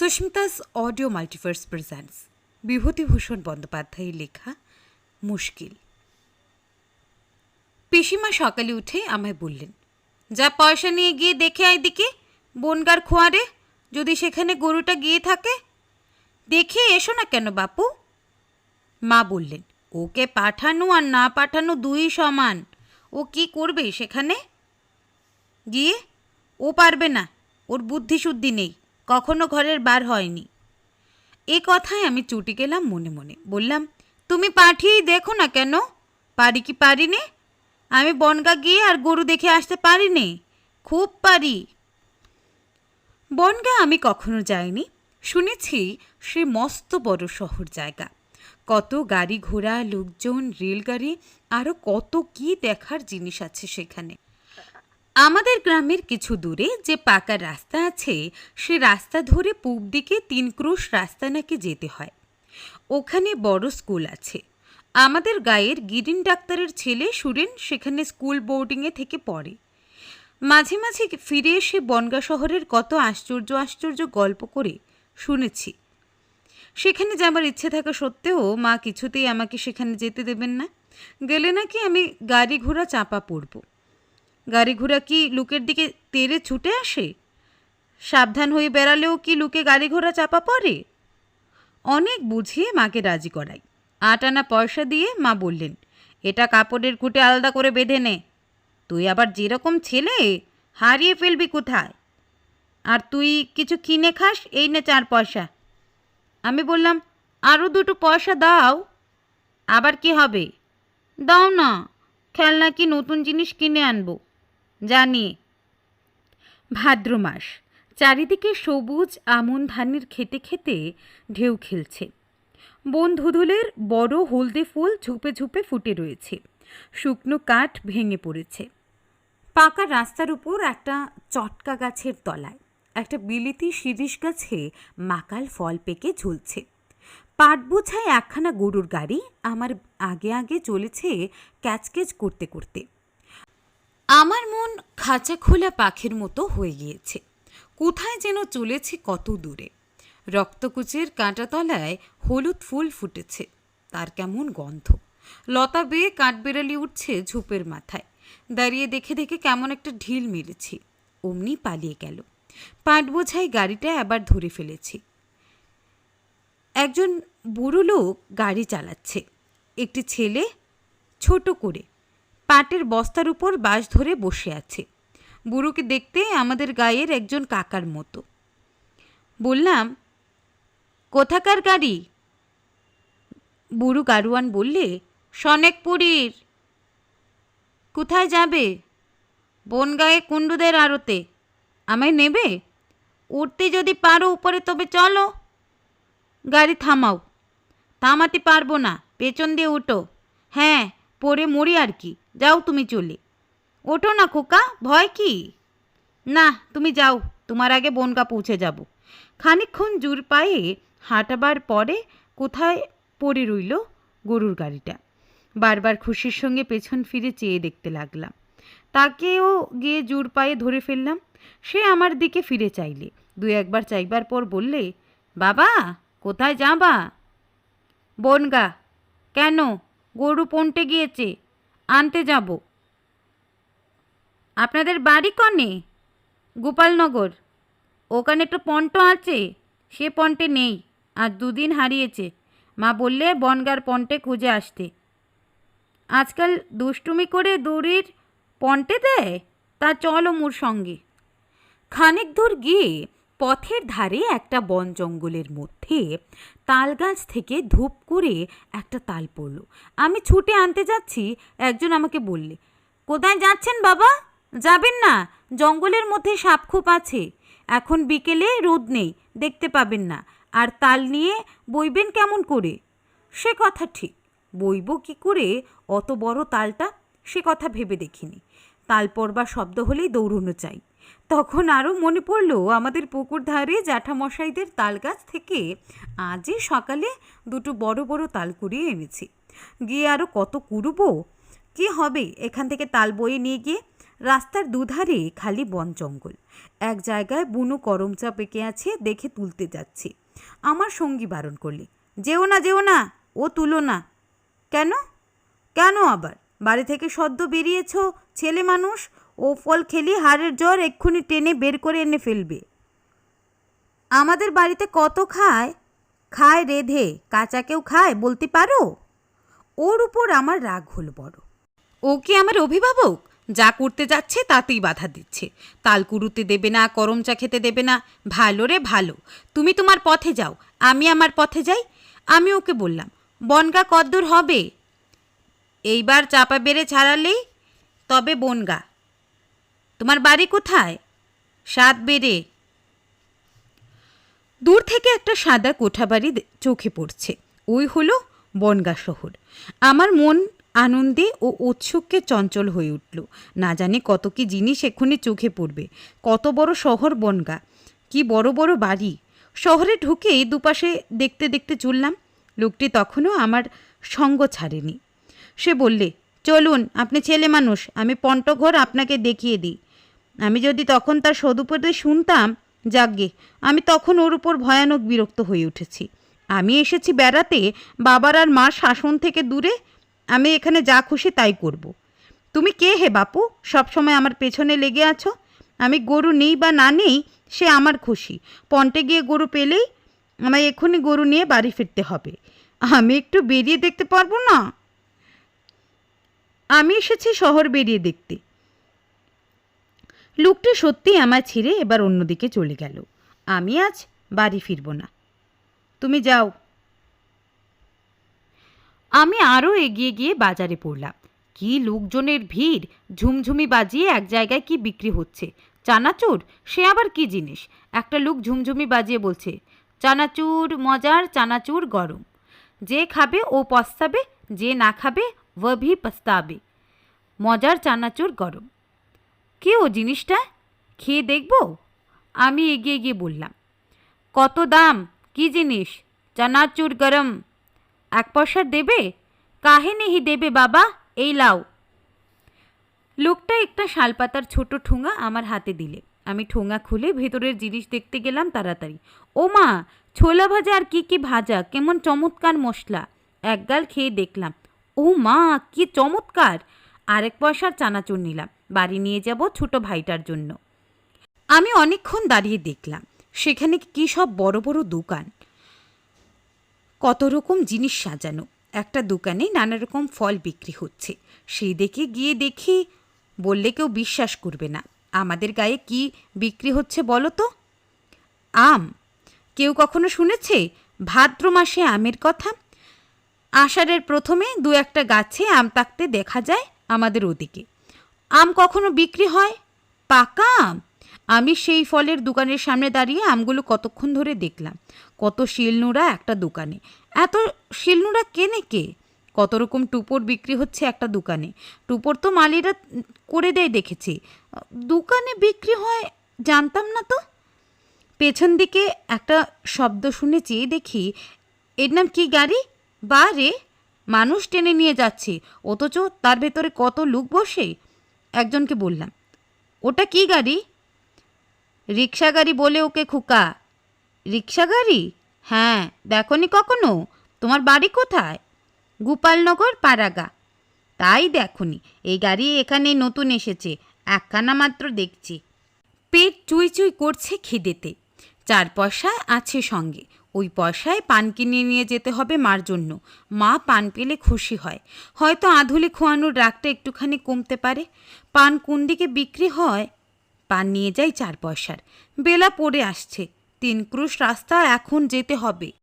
Susmita's audio multiverse presents Bibhutibhushan বন্দ্যোপাধ্যায়ের লেখা মুশকিল। পিসিমা সকালে উঠে আমায় বললেন, যা পয়সা নিয়ে গিয়ে দেখে আয় দিকে, বনগার খোয়ারে, যদি সেখানে গরুটা গিয়ে থাকে। দেখে এসো না কেন বাপু? মা বললেন, ওকে পাঠানো আর না পাঠানো দুই সমান। ও কি করবে সেখানে? গিয়ে? ও পারবে না। ওর বুদ্ধি শুদ্ধি নেই। কখনো ঘরের বার হয়নি। এ কথায় আমি চুটি গেলাম মনে মনে। বললাম, তুমি পাঠিয়েই দেখো না কেন? পারি কি পারি নে? আমি বনগা গিয়ে আর গরু দেখে আসতে পারি নে? খুব পারি। বনগা আমি কখনো যাইনি। শুনেছি সে মস্ত বড় শহর জায়গা। কত গাড়ি ঘোড়া, লোকজন, রেলগাড়ি আরও কত কি দেখার জিনিস আছে সেখানে। আমাদের গ্রামের কিছু দূরে যে পাকা রাস্তা আছে, সে রাস্তা ধরে পূব দিকে তিন ক্রোশ রাস্তা নাকি যেতে হয়। ওখানে বড় স্কুল আছে। আমাদের গায়ের গিরিন ডাক্তারের ছেলে সুরেন সেখানে স্কুল বোর্ডিংয়ে থেকে পড়ে। মাঝে মাঝে ফিরে এসে বনগা শহরের কত আশ্চর্য আশ্চর্য গল্প করে শুনেছি। সেখানে যাবার ইচ্ছে থাকা সত্ত্বেও মা কিছুতেই আমাকে সেখানে যেতে দেবেন না। গেলে নাকি আমি গাড়ি ঘোড়া চাপা পড়ব। গাড়ি ঘোড়া কি লুকের দিকে তেরে ছুটে আসে? সাবধান হয়ে বেড়ালেও কি লুকে গাড়ি ঘোড়া চাপা পড়ে? অনেক বুঝিয়ে মাকে রাজি করাই। আট আনা পয়সা দিয়ে মা বললেন, এটা কাপড়ের খুঁটে আলাদা করে বেঁধে নে। তুই আবার যেরকম ছেলে, হারিয়ে ফেলবি কোথায়? আর তুই কিছু কিনে খাস, এই নে চার পয়সা। আমি বললাম আরও দুটো পয়সা দাও। আবার কি হবে? দাও না, খেলনা কি নতুন জিনিস কিনে আনব। জানি। ভাদ্র মাস চারিদিকে সবুজ আমন ধানের খেতে খেতে ঢেউ খেলছে। বন ধুধুলের বড় হলদে ফুল ঝুপে ঝুপে ফুটে রয়েছে। শুকনো কাঠ ভেঙে পড়েছে। পাকা রাস্তার উপর একটা চটকা গাছের তলায়, একটা বিলিতি শিরিষ গাছে মাকাল ফল পেকে ঝুলছে। পাট বোঝায় একখানা গরুর গাড়ি আমার আগে আগে চলেছে ক্যাচকেচ করতে করতে। আমার মন খাঁচা খোলা পাখির মতো হয়ে গিয়েছে। কোথায় যেন চলেছি কত দূরে। রক্তকুচের কাঁটাতলায় হলুদ ফুল ফুটেছে। তার কেমন গন্ধ। লতা বেয়ে কাঠবেড়ালি উঠছে ঝোপের মাথায়। দাঁড়িয়ে দেখে দেখে কেমন একটা ঢিল মেরেছি। অমনি পালিয়ে গেল। পাট বোঝাই গাড়িটা আবার ধরে ফেলেছি। একজন বুড়ো লোক গাড়ি চালাচ্ছে। একটি ছেলে ছোট করে। পাটের বস্তার উপর বাঁশ ধরে বসে আছে। বুড়োকে দেখতে আমাদের গায়ের একজন কাকার মতো। বললাম, কোথাকার গাড়ি? বুড়ো গারুয়ান বললে, সনেকপুরীর। কোথায় যাবে? বনগায়ে কুণ্ডুদের আড়তে। আমায় নেবে? উঠতে যদি পারো উপরে, তবে চলো। গাড়ি থামাও। থামাতে পারব না, পেছন দিয়ে উঠো। হ্যাঁ পরে মরি আর কি। যাও তুমি চলে। ওঠো না খোকা, ভয় কি? না, তুমি যাও, তোমার আগে বনগা পৌঁছে যাব। খানিকক্ষণ জোর পায়ে হাঁটাবার পরে কোথায় পড়ে রইল গরুর গাড়িটা। বারবার খুশির সঙ্গে পেছন ফিরে চেয়ে দেখতে লাগলাম। তাকেও গিয়ে জোর পায়ে ধরে ফেললাম। সে আমার দিকে ফিরে চাইলে। দু একবার চাইবার পর বললে, বাবা, কোথায় যাবা? বনগা। কেন? গরু পন্টে গিয়েছে। আনতে যাব। আপনাদের বাড়ি কনে? গোপালনগর। ওখানে একটা পন্ট আছে, সে পন্টে নেই, আর দুদিন হারিয়েছে। মা বললে বনগার পন্টে খুঁজে আসতে। আজকাল দুষ্টুমি করে দড়ির পন্টে দেয়? তা চলো মোর সঙ্গে। খানিক দূর গিয়ে পথের ধারে একটা বন জঙ্গলের মধ্যে তাল গাছ থেকে ধূপ করে একটা তাল পড়ল। আমি ছুটে আনতে যাচ্ছি, একজন আমাকে বললে, কোথায় যাচ্ছেন বাবা? যাবেন না, জঙ্গলের মধ্যে সাপখোপ আছে। এখন বিকেলে রোদ নেই, দেখতে পাবেন না। আর তাল নিয়ে বইবেন কেমন করে? সে কথা ঠিক। বইব কি করে? অত বড় তালটা? সে কথা ভেবে দেখিনি। তাল পড়বার শব্দ হলেই দৌড়নো চাই। তখন আরও মনে পড়ল আমাদের পুকুর ধারে জ্যাঠামশাইদের তাল গাছ থেকে আজই সকালে দুটো বড় বড় তাল কুড়িয়ে এনেছি। গিয়ে আরও কত কুড়বো? কি হবে? এখান থেকে তাল বয়ে নিয়ে গিয়ে রাস্তার দুধারে খালি বন জঙ্গল। এক জায়গায় বুনো করমচা পেকে আছে, দেখে তুলতে যাচ্ছি। আমার সঙ্গী বারণ করলে, যেও না যেও না, ও তুলো না। কেন? কেন আবার? বাড়ি থেকে সদ্য বেরিয়েছ, ছেলে মানুষ ও ফল খেলি হাড়ের জ্বর এক্ষুনি টেনে বের করে এনে ফেলবে। আমাদের বাড়িতে কত খায়? খায় রেধে কাঁচা কেউ খায় বলতে পারো? ওর উপর আমার রাগ হলো বড়। ও কি আমার অভিভাবক? যা করতে যাচ্ছে তাতেই বাধা দিচ্ছে। তাল কুড়ুতে দেবে না, করম চা খেতে দেবে না। ভালো রে ভালো। তুমি তোমার পথে যাও, আমি আমার পথে যাই। আমি ওকে বললাম, বনগা কদ্দূর হবে। এইবার চাপা বেড়ে ছাড়ালেই তবে বনগা। তোমার বাড়ি কোথায়? সাত বেড়ে। দূর থেকে একটা সাদা কোঠাবাড়ি চোখে পড়ছে। ওই হলো বনগা শহর। আমার মন আনন্দে ও উৎসুককে চঞ্চল হয়ে উঠল। না জানি কত কি জিনিস এক্ষুনি চোখে পড়বে। কত বড় শহর বনগা। কি বড় বড় বাড়ি। শহরে ঢুকেই দুপাশে দেখতে দেখতে চললাম। লোকটি তখনও আমার সঙ্গ ছাড়েনি। সে বললে, চলুন, আপনি ছেলে মানুষ, আমি পন্টঘর আপনাকে দেখিয়ে দিই। আমি যদি তখন তার সদুপদে শুনতাম, যাগ্গে, আমি তখন ওর উপর ভয়ানক বিরক্ত হয়ে উঠেছি। আমি এসেছি বেড়াতে, বাবার আর মার শাসন থেকে দূরে, আমি এখানে যা খুশি তাই করব। তুমি কে হে বাপু? সবসময় আমার পেছনে লেগে আছো। আমি গরু নেই বা না নেই, সে আমার খুশি। পন্টে গিয়ে গরু পেলেই আমায় এক্ষুনি গরু নিয়ে বাড়ি ফিরতে হবে। আমি একটু বেরিয়ে দেখতে পারব না? আমি এসেছি শহর বেরিয়ে দেখতে। লোকটি সত্যিই আমার ছেড়ে এবার অন্যদিকে চলে গেল। আমি আজ বাড়ি ফিরব না। তুমি যাও। আমি আরও এগিয়ে গিয়ে বাজারে পড়লাম। কি লোকজনের ভিড়, ঝুমঝুমি বাজিয়ে এক জায়গায় কি বিক্রি হচ্ছে? চানাচুর? সে আবার কি জিনিস? একটা লোক ঝুমঝুমি বাজিয়ে বলছে, চানাচুর মজার, চানাচুর গরম। যে খাবে ও পস্তাবে, যে না খাবে, ও ভি পস্তাবে। মজার, চানাচুর গরম। কে ও জিনিসটা? খেয়ে দেখব? আমি এগিয়ে গিয়ে বললাম, কত দাম? কি জিনিস? চানাচুর গরম। এক পয়সা দেবে? কাহে নেহি দেবে বাবা? এই লাও। লোকটা একটা শালপাতার ছোট ঠোঙা আমার হাতে দিলে। আমি ঠোঙা খুলে ভেতরের জিনিস দেখতে গেলাম তাড়াতাড়ি। ও মা, ছোলা ভাজা আর কি কি ভাজা? কেমন চমৎকার মশলা? একগাল খেয়ে দেখলাম, ও মা, কি চমৎকার! আরেক পয়সার চানাচুর নিলাম। বাড়ি নিয়ে যাব ছোট ভাইটার জন্য। আমি অনেকক্ষণ দাঁড়িয়ে দেখলাম, সেখানে কি সব বড় বড় দোকান। কত রকম জিনিস সাজানো, একটা দোকানে নানা রকম ফল বিক্রি হচ্ছে। সেই দেখে গিয়ে দেখি, বললে কেউ বিশ্বাস করবে না, আমাদের গায়ে কি বিক্রি হচ্ছে বলো তো? আম, কেউ কখনো শুনেছে, ভাদ্র মাসে আমের কথা? আষাঢ়ের প্রথমে দু একটা গাছে আম তাকতে দেখা যায় আমাদের ওদিকে। আম কখনো বিক্রি হয়? পাকা আম? আমি সেই ফলের দোকানের সামনে দাঁড়িয়ে আমগুলো কতক্ষণ ধরে দেখলাম। কত শিলনোড়া একটা দোকানে। এত শিলনোড়া কেনে কে? কত রকম টুপোর বিক্রি হচ্ছে একটা দোকানে। টুপোর তো মালিরা করে দেয় দেখেছি। দোকানে বিক্রি হয় জানতাম না তো? পেছন দিকে একটা শব্দ শুনে চেয়ে দেখি। এর নাম কি গাড়ি? বা রে? মানুষ টেনে নিয়ে যাচ্ছে। অথচ তার ভেতরে কত লোক বসে? একজনকে বললাম, ওটা কি গাড়ি? রিক্সা গাড়ি বলে ওকে খুকা। রিক্সা গাড়ি? হ্যাঁ দেখনি কখনো? তোমার বাড়ি কোথায়? গোপালনগর পাড়াগা তাই দেখনি, এই গাড়ি এখানে নতুন এসেছে, একখানা মাত্র দেখছি। পেট চুই চুই করছে খিদেতে, চার পয়সা আছে সঙ্গে ওই পয়সায় পান কিনে নিয়ে যেতে হবে মার জন্য। মা পান পেলে খুশি হয়। হয়তো আধুলি খোয়ানোর রাগটা একটুখানি কমতে পারে। পান কোন দিকে বিক্রি হয়? পান নিয়ে যাই চার পয়সার। বেলা পড়ে আসছে। তিন ক্রুশ রাস্তা এখন যেতে হবে।